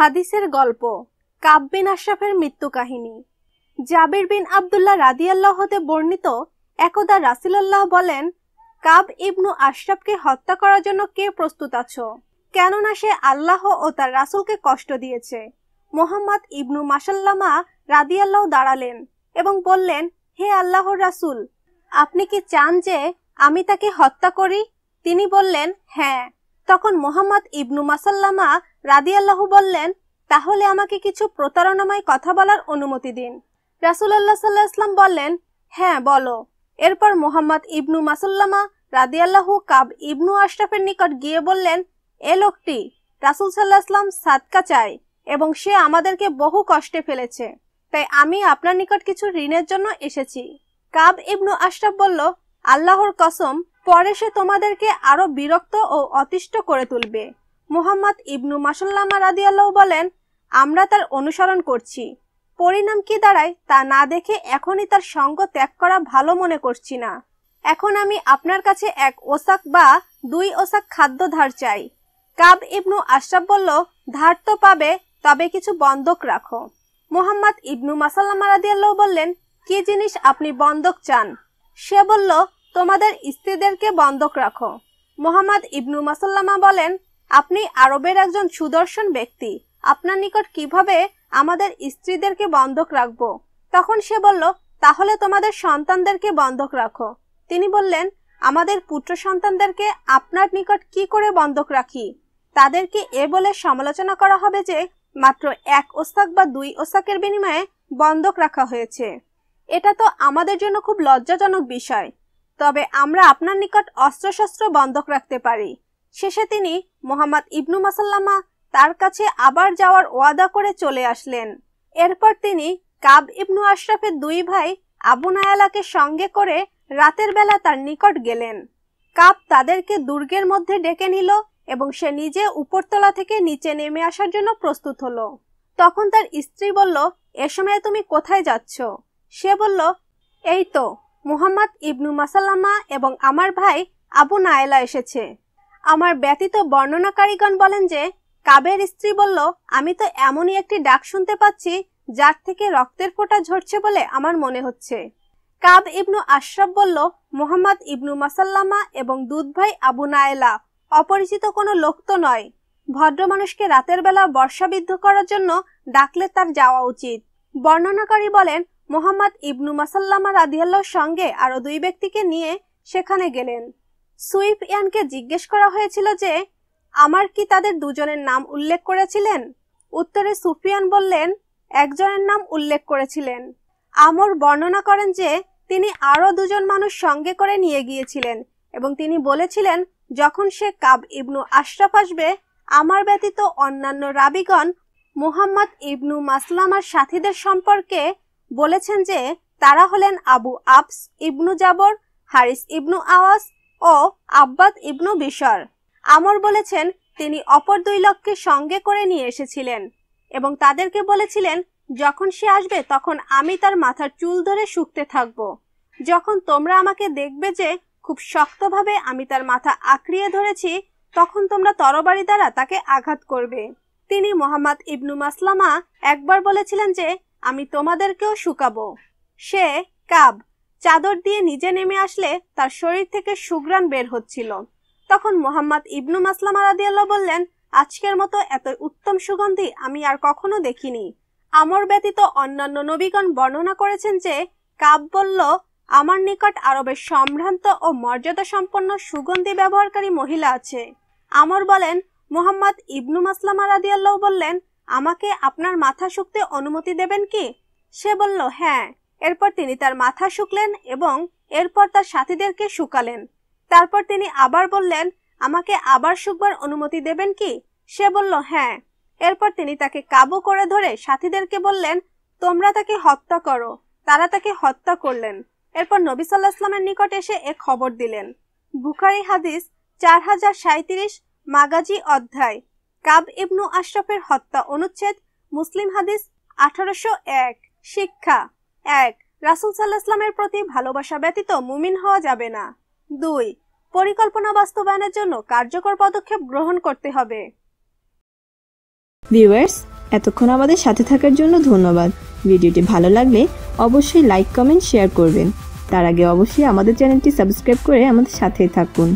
হাদিসের গল্প কাব বিন আশরাফের মৃত্যু কাহিনী। জাবির বিন আবদুল্লাহ রাদিয়াল্লাহ হতে বর্ণিত একদা রাসিলাল্লাহ বলেন, কাব ইবনু আশরাফকে হত্যা করার জন্য কে প্রস্তুত আছো? কেননা সে আল্লাহ ও তার রাসুলকে কষ্ট দিয়েছে। মোহাম্মদ ইবনু মাসাল্লামা রাদিয়াল্লাহ দাঁড়ালেন এবং বললেন, হে আল্লাহর রাসুল, আপনি কি চান যে আমি তাকে হত্যা করি? তিনি বললেন হ্যাঁ। তখন মোহাম্মদ ইবনু মাসাল্লামা রাদিয়াল্লাহ বললেন, তাহলে আমাকে কিছু প্রতারণাময় কথা বলার অনুমতি দিন। রাসুলাল্লাহ সাল্লাহ ইসলাম বললেন হ্যাঁ বলো। এরপর মোহাম্মদ ইবনু মাসাল্লামা রাদিয়াল্লাহু কাব ইবনু আশরাফের নিকট গিয়ে বললেন, এ লোকটি রাসুল সাল্লাহ ইসলাম সাদকা চায় এবং সে আমাদেরকে বহু কষ্টে ফেলেছে। তাই আমি আপনার নিকট কিছু ঋণের জন্য এসেছি। কাব ইবনু আশরাফ বলল, আল্লাহর কসম পরে সে তোমাদেরকে আরও বিরক্ত ও অতিষ্ঠ করে তুলবে। মোহাম্মদ ইবনু মাসাল্লামা রাদিয়াল্লাহ বলেন, আমরা তার অনুসরণ করছি। পরিণাম কি দাঁড়ায় তা না দেখে এখনই তার সঙ্গ ত্যাগ করা ভালো মনে করছি না। এখন আমি আপনার কাছে এক ওসাক বা দুই ওসাক খাদ্য ধার চাই। কাব ইবনু আশরাফ বলল, ধার তো পাবে, তবে কিছু বন্ধক রাখো। মোহাম্মদ ইবনু মাসাল্লামা রাদিয়াল্লাহ বললেন, কি জিনিস আপনি বন্ধক চান? সে বলল তোমাদের স্ত্রীদেরকে বন্ধক রাখো। মোহাম্মদ ইবনু মাসাল্লামা বলেন, আপনি আরবের একজন সুদর্শন ব্যক্তি। আপনার নিকট কীভাবে আমাদের স্ত্রীদেরকে বন্ধক রাখব? তখন সে বলল, তাহলে তোমাদের সন্তানদেরকে বন্ধক রাখো। তিনি বললেন, আমাদের পুত্র সন্তানদেরকে আপনার নিকট কি করে বন্ধক রাখি? তাদেরকে এ বলে সমালোচনা করা হবে যে মাত্র এক ওস্তাক বা দুই ওস্তাকের বিনিময়ে বন্ধক রাখা হয়েছে। এটা তো আমাদের জন্য খুব লজ্জাজনক বিষয়। তবে আমরা আপনার নিকট অস্ত্রশস্ত্র বন্ধক রাখতে পারি। শেষে তিনি মোহাম্মদ ইবনু মাসাল্লামা তার কাছে আবার যাওয়ার ওয়াদা করে চলে আসলেন। এরপর তিনি কাব ইবনু আশরাফের দুই ভাই আবু নায়ালাকে সঙ্গে করে রাতের বেলা তার নিকট গেলেন। কাব তাদেরকে দুর্গের মধ্যে ডেকে নিল এবং সে নিজে উপরতলা থেকে নিচে নেমে আসার জন্য প্রস্তুত হলো। তখন তার স্ত্রী বলল, এ সময় তুমি কোথায় যাচ্ছ? সে বলল, এই তো মুহাম্মদ ইবনু মাসাল্লামা এবং আমার ভাই আবু নায়লা এসেছে। আমার ব্যতীত বর্ণনাকারীগণ বলেন যে, কাবের স্ত্রী বলল, আমি তো এমনই একটি ডাক শুনতে পাচ্ছি, যার থেকে রক্তের ফোঁটা ঝরছে বলে আমার মনে হচ্ছে। কাব ইবনু আশরাফ বলল, মোহাম্মদ ইবনু মাসাল্লামা এবং দুধ ভাই আবু নায়লা অপরিচিত কোনো লোক তো নয়। ভদ্র মানুষকে রাতের বেলা বর্ষাবিদ্ধ করার জন্য ডাকলে তার যাওয়া উচিত। বর্ণনাকারী বলেন মোহাম্মদ ইবনু মাসাল্লামা রাদিয়াল্লাহর সঙ্গে আরও দুই ব্যক্তিকে নিয়ে সেখানে গেলেন। সুইফ ইয়ানকে জিজ্ঞেস করা হয়েছিল যে, আমার কি তাদের দুজনের নাম উল্লেখ করেছিলেন? উত্তরে সুফিয়ান বললেন, একজনের নাম উল্লেখ করেছিলেন। আমর বর্ণনা করেন যে, তিনি আরও দুজন মানুষ সঙ্গে করে নিয়ে গিয়েছিলেন এবং তিনি বলেছিলেন, যখন সে কাব ইবনু আশরাফ আসবে, আমার ব্যতীত অন্যান্য রাবিগণ মুহাম্মদ ইবনু মাসলামার সাথীদের সম্পর্কে বলেছেন যে তারা হলেন আবু আবস ইবনু জাবর, হারিস ইবনু আওয়াস ও আব্বাদ ইবনু বিশর। আমর বলেছেন, তিনি অপর দুই লোককে সঙ্গে করে নিয়ে এসেছিলেন এবং তাদেরকে বলেছিলেন, যখন সে আসবে, তখন আমি তার মাথার চুল ধরে শুকতে থাকব। যখন তোমরা আমাকে দেখবে যে খুব শক্তভাবে আমি তার মাথা আঁকড়িয়ে ধরেছি, তখন তোমরা তরবারি দ্বারা তাকে আঘাত করবে। তিনি মোহাম্মদ ইবনু মাসলামা একবার বলেছিলেন যে আমি তোমাদেরকেও শুকাবো। সে কাব, চাদর দিয়ে নিজে নেমে আসলে তার শরীর থেকে সুগ্রাণ বের হচ্ছিল। তখন মোহাম্মদ ইবনু মাসলামা রাদিয়াল্লাহ বললেন, আজকের মতো এত উত্তম সুগন্ধি আমি আর কখনো দেখিনি। আমর ব্যতীত অন্যান্য নবীগণ বর্ণনা করেছেন যে, কাব বলল, আমার নিকট আরবের সম্ভ্রান্ত ও মর্যাদা সম্পন্ন সুগন্ধি ব্যবহারকারী মহিলা আছে। আমর বলেন, মোহাম্মদ ইবনু মাসলামা রাদিয়াল্লাহ বললেন আমাকে আপনার মাথা শুকতে অনুমতি দেবেন কি? সে বলল হ্যাঁ। এরপর তিনি তার মাথা শুকলেন এবং এরপর তার সাথীদেরকে শুকালেন। তারপর তিনি আবার বললেন, আমাকে আবার শুকবার অনুমতি দেবেন কি? সে বলল হ্যাঁ। এরপর তিনি তাকে কাবু করে ধরে সাথীদেরকে বললেন, তোমরা তাকে হত্যা করো। তারা তাকে হত্যা করলেন। এরপর নবী সাল্লাহ ইসলামের নিকট এসে এ খবর দিলেন। বুখারি হাদিস চার হাজার সাঁত্রিশ মাগাজি অধ্যায়। কাব ইবনু আশরাফের হত্যা অনুচ্ছেদ, মুসলিম হাদিস, আঠারোশো এক। শিক্ষা। এক, রাসুল সাল্লাহ ইসলামের প্রতি ভালোবাসা ব্যতীত মুমিন হওয়া যাবে না। দুই, পরিকল্পনা বাস্তবায়নের জন্য কার্যকর পদক্ষেপ গ্রহণ করতে হবে। ভিউয়ার্স, এতক্ষণ আমাদের সাথে থাকার জন্য ধন্যবাদ। ভিডিওটি ভালো লাগলে অবশ্যই লাইক, কমেন্ট, শেয়ার করবেন। তার আগে অবশ্যই আমাদের চ্যানেলটি সাবস্ক্রাইব করে আমাদের সাথেই থাকুন।